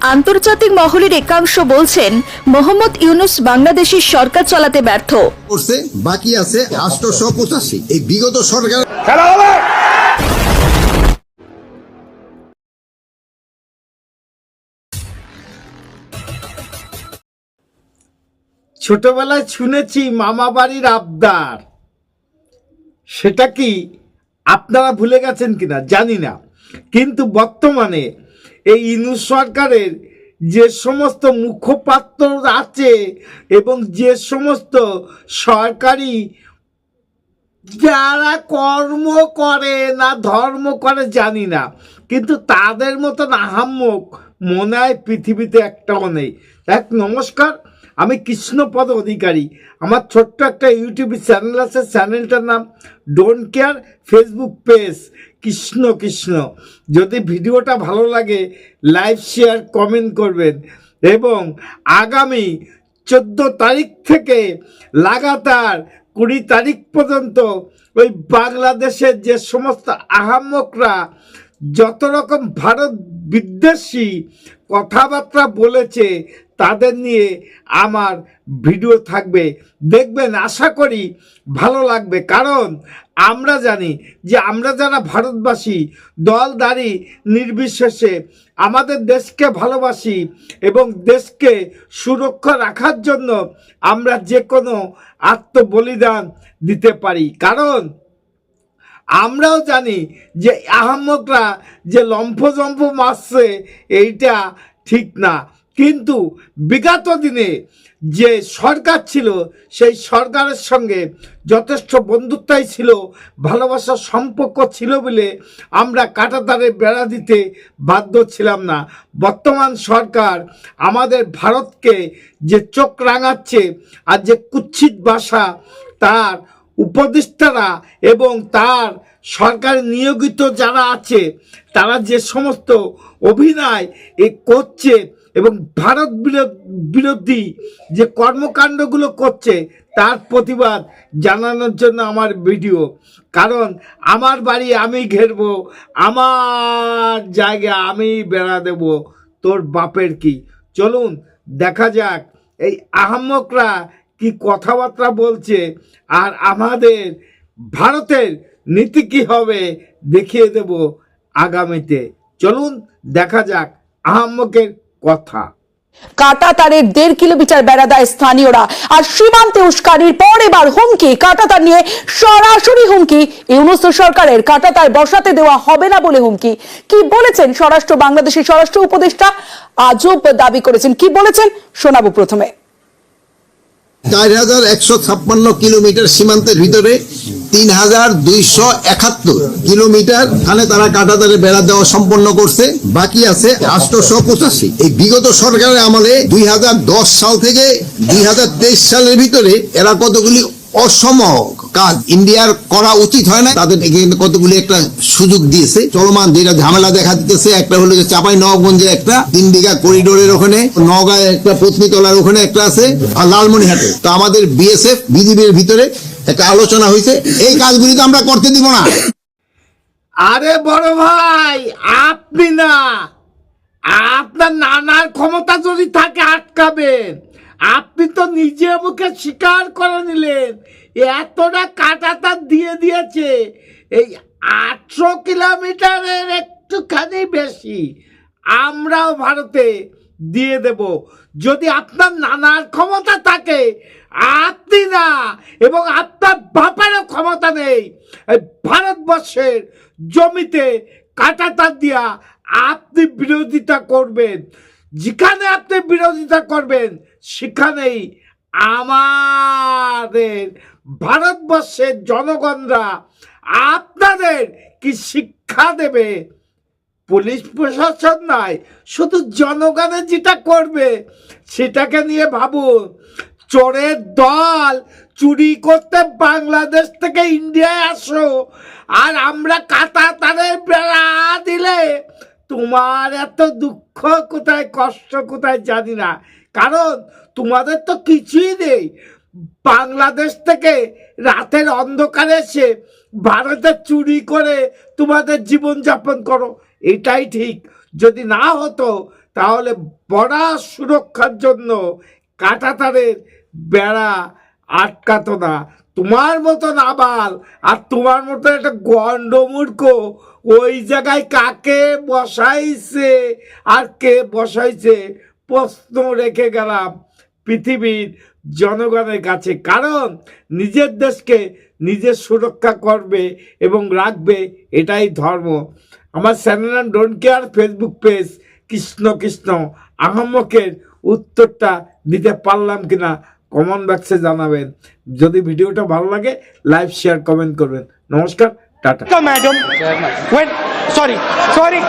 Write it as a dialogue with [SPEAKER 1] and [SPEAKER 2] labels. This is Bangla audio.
[SPEAKER 1] আন্তর্জাতিক মহলের একাংশ বলছেন মোহাম্মদ ইউনুস বাংলাদেশের সরকার চালাতে ব্যর্থ।
[SPEAKER 2] করছে বাকি আছে আটশোশো পঁচাশি এই বিগত সরকার
[SPEAKER 3] ছোটবেলায় শুনেছি মামা বাড়ির আবদার। সেটা কি আপনারা ভুলে গেছেন কিনা? জানি না। কিন্তু বর্তমানে এই ইনু সরকারের যে সমস্ত মুখপাত্র আছে এবং যে সমস্ত সরকারি যারা কর্ম করে না ধর্ম করে জানি না, কিন্তু তাদের মতন আহাম্মক মনে হয় পৃথিবীতে একটাও নেই। এক, নমস্কার। আমি কৃষ্ণপদ অধিকারী। আমার ছোট্ট একটা ইউটিউব চ্যানেল আছে চ্যানেলটার নাম don't care Facebook page Krishna Krishna. যদি ভিডিওটা ভালো লাগে লাইভ শেয়ার কমেন্ট করবেন। এবং আগামী চোদ্দ তারিখ থেকে লাগাতার কুড়ি তারিখ পর্যন্ত ওই বাংলাদেশের যে সমস্ত আহাম্মকরা, যত রকম ভারত বিদ্বেষী কথাবার্তা বলেছে তাদের নিয়ে আমার ভিডিও থাকবে। দেখবেন, আশা করি ভালো লাগবে। কারণ আমরা জানি যে আমরা যারা ভারতবাসী, দল, দাড়ি নির্বিশেষে আমাদের দেশকে ভালোবাসি এবং দেশকে সুরক্ষা রাখার জন্য আমরা যে কোনো আত্মবলিদান দিতে পারি। কারণ আমরাও জানি যে আহম্মকরা যে লম্ফজম্ফ মারছে, এইটা ঠিক না। কিন্তু বিগত দিনে যে সরকার ছিল, সেই সরকারের সঙ্গে যথেষ্ট বন্ধুত্বাই ছিল, ভালোবাসার সম্পর্ক ছিল বলে আমরা কাটাতারে বেড়া দিতে বাধ্য ছিলাম না। বর্তমান সরকার আমাদের ভারতকে যে চোখ রাঙাচ্ছে আর যে কুচ্ছিত ভাষা তার উপদেষ্টারা এবং তার সরকার নিয়োজিত যারা আছে, তারা যে সমস্ত অভিনয় এ করছে এবং ভারত বিরো- বিরোধী যে কর্মকাণ্ডগুলো করছে, তার প্রতিবাদ জানানোর জন্য আমার ভিডিও। কারণ আমার বাড়ি আমি ঘেরবো, আমার জায়গা আমি বেড়া দেব। তোর বাপের কি? চলুন, দেখা যাক, এই আহম্মকরা কি কথাবার্তা বলছে আর আমাদের ভারতের নীতি কি হবে দেখিয়ে দেব আগামীতে। চলুন, দেখা যাক আহম্মকের কথা।
[SPEAKER 4] কাটা তারের দেড় কিলোমিটার বেড়া দেয় স্থানীয়রা আর সীমান্তে উস্কানির পর এবার হুমকি কাটাতার নিয়ে সরাসরি হুমকি। ইউনুস সরকারের, কাটা তার বসাতে দেওয়া হবে না বলে হুমকি। কি বলেছেন স্বরাষ্ট্র বাংলাদেশের স্বরাষ্ট্র উপদেষ্টা? আজব দাবি করেছেন। কি বলেছেন? শোনাবো প্রথমে।
[SPEAKER 2] চার হাজার একশো ছাপ্পান্ন কিলোমিটার সীমান্তের ভিতরে তিন হাজার দুইশো একাত্তর কিলোমিটার খানে তারা কাটাতারে বেড়া দেওয়া সম্পন্ন করছে। বাকি আছে আটশোশো পঁচাশি। এই বিগত সরকারের আমলে দুই হাজার দশ সাল থেকে দুই হাজার তেইশ সালের ভিতরে এরা কতগুলি অসম কাজ ইন্ডিয়ার করা উচিত হয় না। তাদের কতগুলি একটা সুযোগ দিয়েছে। চলমান যেটা ঝামেলা দেখা দিতেছে। একটা হলো যে চাপাই নবগঞ্জে একটা তিন বিঘা করিডোরের ওখানে নগাঁয় একটা পত্নীতলার ওখানে একটা আছে, আর লালমনিহাটে তো আমাদের বিএসএফ, বিজিবির ভিতরে একটা আলোচনা হয়েছে। এই কাজগুলি তো আমরা করতে দিব না।
[SPEAKER 3] আরে বড় ভাই, আপনি না, আপনার নানার ক্ষমতা যদি থাকে, আটকাবেন। আপনি তো নিজে মুখে স্বীকার করে নিলেন। এতটা কাটাতার দিয়ে দিয়েছে। এই আটশো কিলোমিটারের একটুখানি বেশি আমরাও ভারতে দিয়ে দেব। যদি আপনার নানার ক্ষমতা থাকে, আপনি না, এবং আপনার বাপেরও ক্ষমতা নেই ভারতবর্ষের জমিতে কাটাতার দিয়া আপনি বিরোধিতা করবেন। যেখানে আপনি বিরোধিতা করবেন, সেখানেই আমাদের ভারতবর্ষের জনগণরা আপনাদের কি শিক্ষা দেবে? পুলিশ প্রশাসন নয় শুধু জনগণের যেটা করবে, সেটাকে নিয়ে ভাবুন। চোরের দল চুরি করতে বাংলাদেশ থেকে ইন্ডিয়ায় আসো, আর আমরা কাতা তাদের বেড়া দিলে তোমার এত দুঃখ কোথায়, কষ্ট কোথায় জানি না। কারণ তোমাদের তো কিছুই নেই। বাংলাদেশ থেকে রাতের অন্ধকারে এসে ভারতে চুরি করে তোমাদের জীবনযাপন করো, এটাই ঠিক। যদি না হতো, তাহলে বড়া সুরক্ষার জন্য কাঁটাতারের বেড়া আটকাতো না। তোমার মতন আবাল আর তোমার মতন একটা গন্ডমূর্খ ওই জায়গায় কাকে বসাইছে আর কে বসাইছে প্রশ্ন রেখে গেলাম পৃথিবীর জনগণের কাছে। কারণ নিজের দেশকে নিজের সুরক্ষা করবে এবং রাখবে এটাই ধর্ম। আমার channel don't care Facebook page Krishna Krishna. আহম্মকের উত্তরটা দিতে পারলাম কিনা কমেন্ট বক্সে জানাবেন। যদি ভিডিওটা ভালো লাগে লাইভ শেয়ার কমেন্ট করবেন। নমস্কার টাটা।
[SPEAKER 5] Madam sorry sorry.